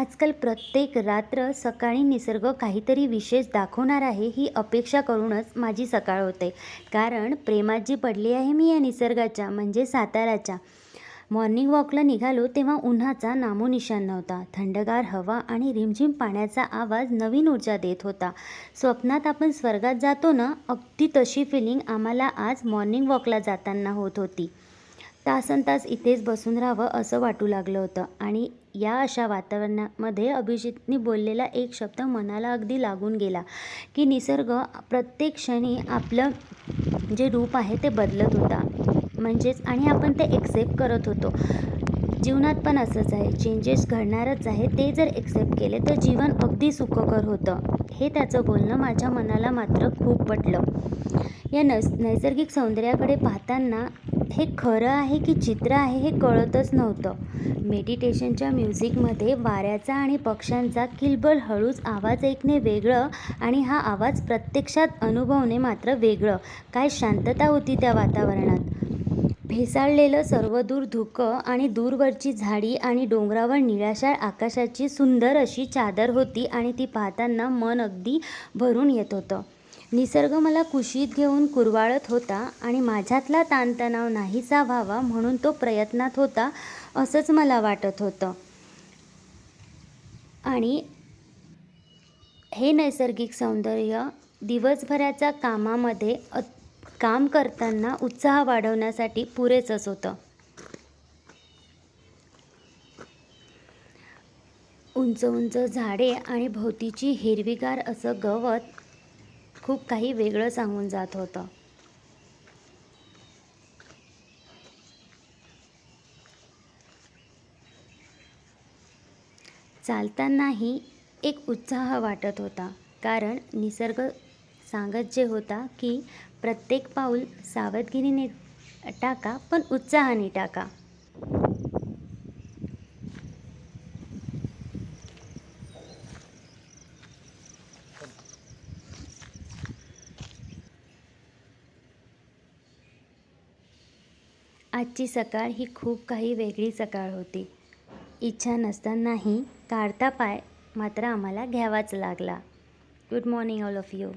आजकाल प्रत्येक रात्र सकाळी निसर्ग काहीतरी विशेष दाखवणार आहे ही अपेक्षा करूनच माझी सकाळ होते. कारण प्रेमात जी पडली आहे मी या निसर्गाच्या म्हणजे साताऱ्याच्या. मॉर्निंग वॉकला निघालो तेव्हा उन्हाचा नामोनिशान नव्हता. थंडगार हवा आणि रिमझिम पाण्याचा आवाज नवीन ऊर्जा देत होता. स्वप्नात आपण स्वर्गात जातो ना अगदी तशी फिलिंग आम्हाला आज मॉर्निंग वॉकला जाताना होत होती. तासन तास इथेच बसून राहावं असं वाटू लागलं होतं. आणि या अशा वातावरणामध्ये अभिजितनी बोललेला एक शब्द मनाला अगदी लागून गेला की निसर्ग प्रत्येक क्षणी आपलं जे रूप आहे ते बदलत होता. म्हणजेच आणि आपण ते एक्सेप्ट करत होतो. जीवनात पण असंच आहे. चेंजेस घडणारच आहे. ते जर एक्सेप्ट केले तर जीवन अगदी सुखकर होतं. हे त्याचं बोलणं माझ्या मनाला मात्र खूप पटलं. या नैस नैसर्गिक सौंदर्याकडे पाहताना हे खरं आहे की चित्र आहे हे कळतच नव्हतं. मेडिटेशनच्या म्युझिकमध्ये वाऱ्याचा आणि पक्ष्यांचा किलबल हळूच आवाज ऐकणे वेगळं आणि हा आवाज प्रत्यक्षात अनुभवणे मात्र वेगळं. काय शांतता होती त्या वातावरणात. भेसाळलेलं सर्वदूर धुकं आणि दूरवरची झाडी आणि डोंगरावर निळाशाळ आकाशाची सुंदर अशी चादर होती आणि ती पाहताना मन अगदी भरून येत होतं. निसर्ग मला कुशीत घेऊन कुरवाळत होता आणि माझ्यातला ताणतणाव नाहीसा व्हावा म्हणून तो प्रयत्नात होता असंच मला वाटत होतं. आणि हे नैसर्गिक सौंदर्य दिवसभराच्या कामामध्ये काम करताना उत्साह वाढवण्यासाठी पुरेसंच होतं. उंच उंच झाडे आणि भोवतीची हिरवीगार असं गवत खूप काही वेगळं सांगून जात होतं. चालतानाही एक उत्साह वाटत होता कारण निसर्ग सांगत जे होता की प्रत्येक पाऊल सावधगिरीने टाका पण उत्साहाने टाका. आजची सकाळ ही खूप काही वेगळी सकाळ होती. इच्छा नसतानाही काढता पाय मात्र आम्हाला घ्यावाच लागला. Good morning all of you.